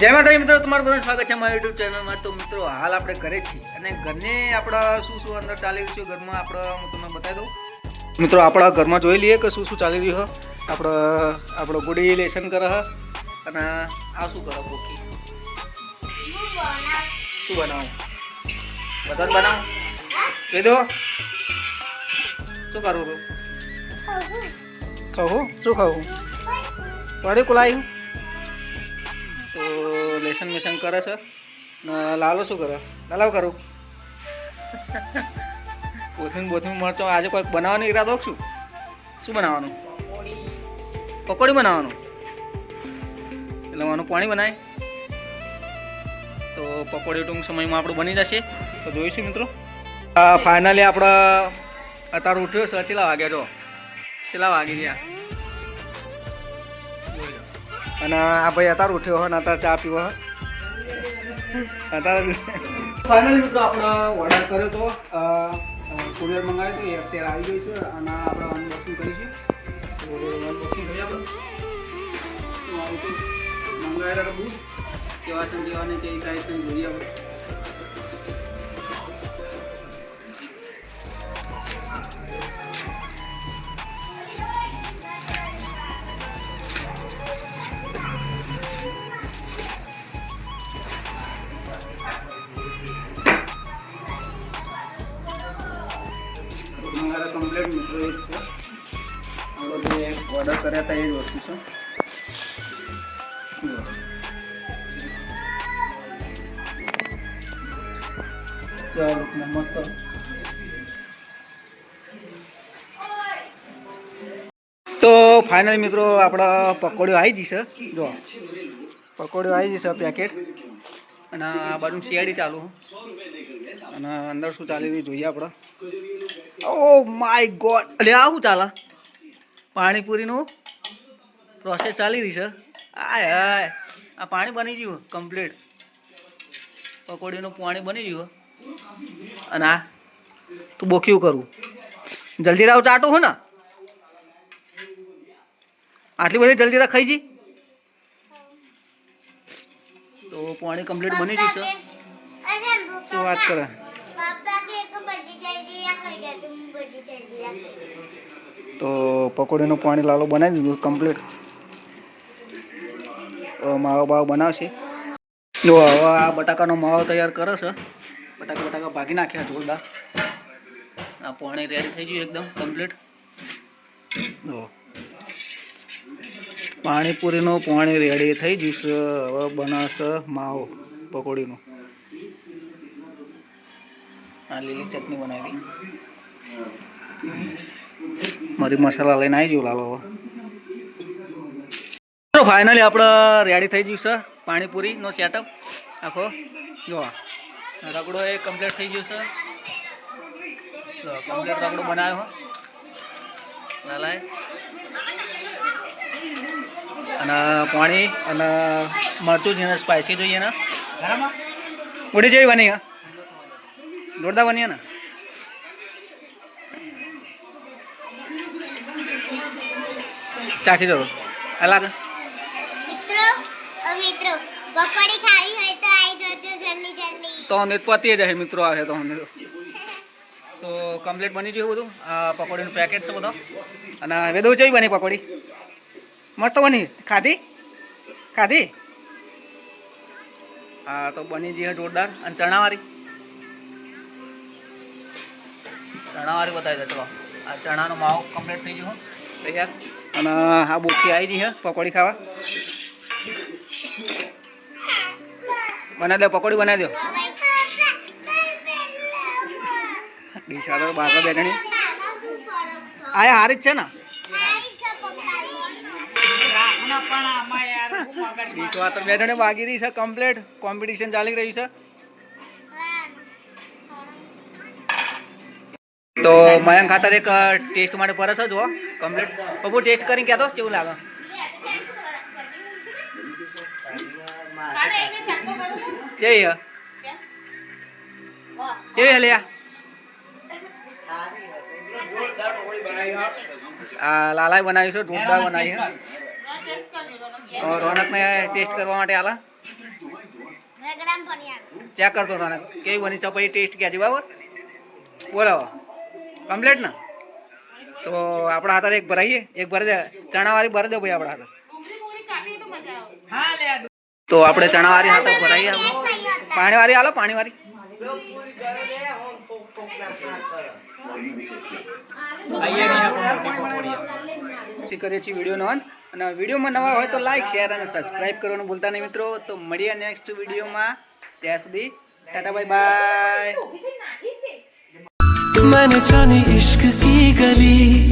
જય માતાજી મિત્રો તમારું બધાનું સ્વાગત છે મારા યુટ્યુબ ચેનલમાં તો મિત્રો હાલ આપણે ઘરે છીએ અને ઘરને આપણા શું શું અંદર ચાલી રહ્યું છે ઘરમાં આપણે હું તમને બતાવી દઉં. મિત્રો આપણા ઘરમાં જોઈ લઈએ કે શું શું ચાલી રહ્યું છે આપણે આપણો ગુડી લેસન કરે છે અને આ શું કરે ભૂખી શું બનાવું? બધાને બનાવું. કહી દો. શું કરવું કહું શું ખાવું? પડ્યું કુલાયું લેસન મેસન કરે છે? લાલો શું કરે? લાલાવ કરું કોથમીર બોથમીર મરચો આજે કોઈક બનાવવાનો ઈરાદો છું શું? બનાવવાનું? પકોડી બનાવવાનું. એટલે આનું પાણી બનાય. તો પકોડી ટૂંક સમયમાં આપણું બની જશે. તો જોઈશું મિત્રો. ફાઇનલી આપણે અત્યારે ઉઠ્યો છે કેટલા વાગ્યા જો કેટલા વાગી ગયા. અને આ ભાઈ અત્યારે ઉઠ્યો હોય ને અત્યારે ચા પીવો હોય અત્યારે ફાઇનલી મિત્રો, આપણે ઓર્ડર કર્યો તો કુરિયર મંગાવ્યું હતું એ અત્યારે આવી ગયું છે અને આપણે અનબોક્સિંગ કરીશું અનબોક્સિંગ કરી આપણે. હતું મંગાવેલા બૂટ, કેવા છે ને કેવા નહીં સાઈઝ જોઈએ આપણે. કમ્પ્લેટ મિત્રો એ જ છે આપણે જે ઓર્ડર કર્યા હતા, એ જ વસ્તુ છે. ચાલો મસ્ત તો ફાઈનલ મિત્રો આપણા પકોડીઓ આવી જશે જો પકોડીઓ આવી જશે પેકેટ અને આ બાજુ શિયાળી ચાલુ. અને અંદર શું ચાલી રહ્યું જોઈએ આપણે ઓ માય ગોડ લે આવું ચાલે? પાણીપુરીનું પ્રોસેસ ચાલી રહી છે. આય હાય. આ પાણી બની ગયું કમ્પ્લીટ પકોડીનું પાણી બની ગયું. અને આ તું બોક્યું કરું. જલ્દી રાવ ચાટું હો ને. આટલી બધી જલ્દી રાખ ખાઈ જી. તો પાણી કમ્પ્લીટ બની ગયું છે. શું વાત કરે? તો પકોડીનું પાણી લાલો બનાવી દીધું કમ્પ્લીટ માવો બાવો બનાવશે. જો હવે આ બટાકાનો માવો તૈયાર કરે છે. બટાકા બટાકા ભાગી નાખ્યા જોરદાર. આ પાણી રેડી થઈ ગયું એકદમ કમ્પ્લીટ જો. પાણીપુરીનું પાણી રેડી થઈ જશે. હવે બનાવશે માવો, પકોડીનું. આ લીલી ચટણી બનાવી દી મારી મસાલા લઈને આવી જવું લાલો હવે. ફાઇનલી આપણે રેડી થઈ ગયું છે પાણીપુરીનો સેટઅપ આખો જો રગડો એ કમ્પ્લીટ થઈ ગયું છે. કમ્પ્લીટ રગડો બનાવ્યો. લાલાએ. અને પાણી અને મરચું જેને સ્પાઇસી જોઈએ ને. ઉડી જેવી બની હા. જોરદાર બની ને? ચાખી જો અલગ તો અમે પતી જાય મિત્રો આવે તો અમે તો કમ્પ્લીટ બની ગયું બધું? આ પકોડીનું પેકેટ છે બધો. અને વેદુ જેવી બની પકોડી? મસ્ત બની? ખાધી? ખાધી? હા તો બની જઈએ જોરદાર. અને ચણાવાળી? ચણાવાળી બતાવી દે ચલો. આ ચણાનો માવો કમ્પ્લીટ થઈ ગયો. તૈયાર? અને આ બોકી આવી જઈ છે પકોડી ખાવા. બનાવી દો પકોડી બનાવી દો. તો બાકા બેઠણી આ હારી જ છે ને? ડીસવા તો બેઠણી વાગી રહી છે કમ્પ્લીટ કોમ્પિટિશન ચાલી રહી છે. તો મયંક ખાતર એક ટેસ્ટ માટે પરસ જ હો કમ્પ્લીટ પપ્પુ ટેસ્ટ કરીને કહેતો કેવું લાગે? કેવી કેવી હે આ લાલાએ બનાવી છે જોરદાર બનાવી રોનકને ટેસ્ટ કરવા માટે આલા. ચેક કરતો રોનક કેવી બની છે પછી ટેસ્ટ છે બરાબર? બોલો કમ્પ્લીટ ને? તો આપણા હાથે એક ભરાઈએ, એક ભરી દે. ચણાવાળી ભરી દે ભાઈ આપણા હાથે. તો આપણે ચણાવાળી હાથે ભરાઈએ પાણીવાળી હાલો, પાણીવાળી. કરીએ છીએ વિડીયોનો અંત. અને વિડીયોમાં નવા હોય તો લાઈક શેર અને સબસ્ક્રાઇબ કરવાનું ભૂલતા નહીં મિત્રો. તો મળીએ નેક્સ્ટ વિડીયોમાં. ત્યાં સુધી ટાટા બાય બાય मैंने जानी इश्क की गली